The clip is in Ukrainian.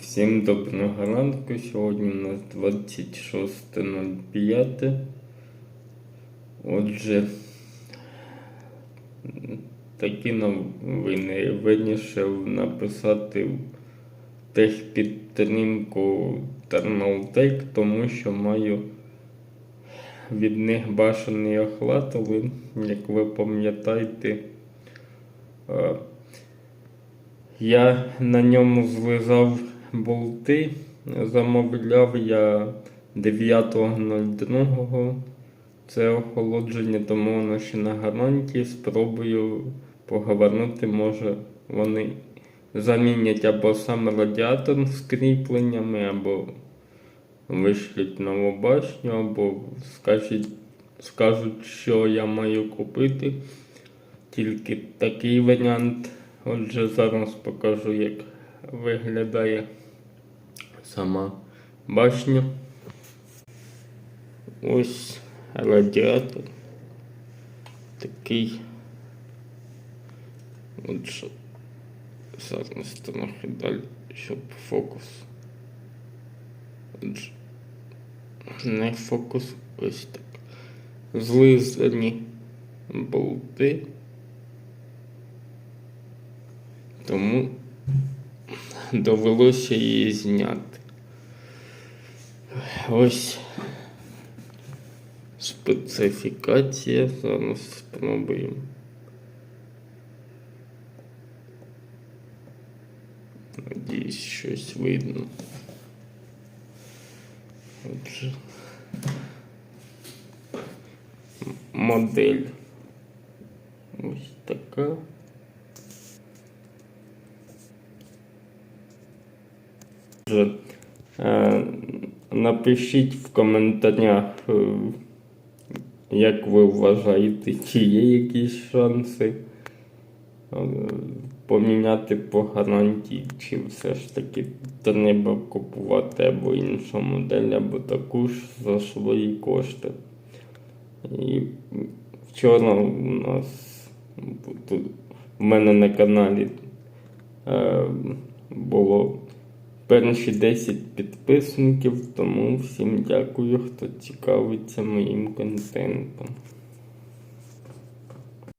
Всім доброго ранку. Сьогодні у нас 26.05. Отже, такі новини. Вирішив написати техпідтримку Тернолтек, тому що маю від них башений охлад, але, як ви пам'ятаєте, е, я на ньому злизав болти, замовляв я 9.02. Це охолодження, тому воно ще на гарантії. Спробую поговорнути, може вони замінять або сам радіатор з кріпленнями, або вишлють нову башню, або скажуть, скажуть, що я маю купити. Тільки такий варіант. Отже, зараз покажу, як виглядає сама башня. Ось радіатор. Такий. Отже, зараз трохи далі, щоб фокус. Отже, не фокус, ось так. Злизані болти. Тому довелося її зняти. Ось специфікація. Зараз спробуємо. Надіюсь, щось видно. Отже. Модель. Ось така. Отже, е, Напишіть в коментарях, е, як ви вважаєте, чи є якісь шанси е, поміняти по гарантії, чи все ж таки треба купувати або іншу модель, або таку ж за свої кошти. І вчора у нас тут в мене на каналі е, було перші 10 підписників, тому всім дякую, хто цікавиться моїм контентом.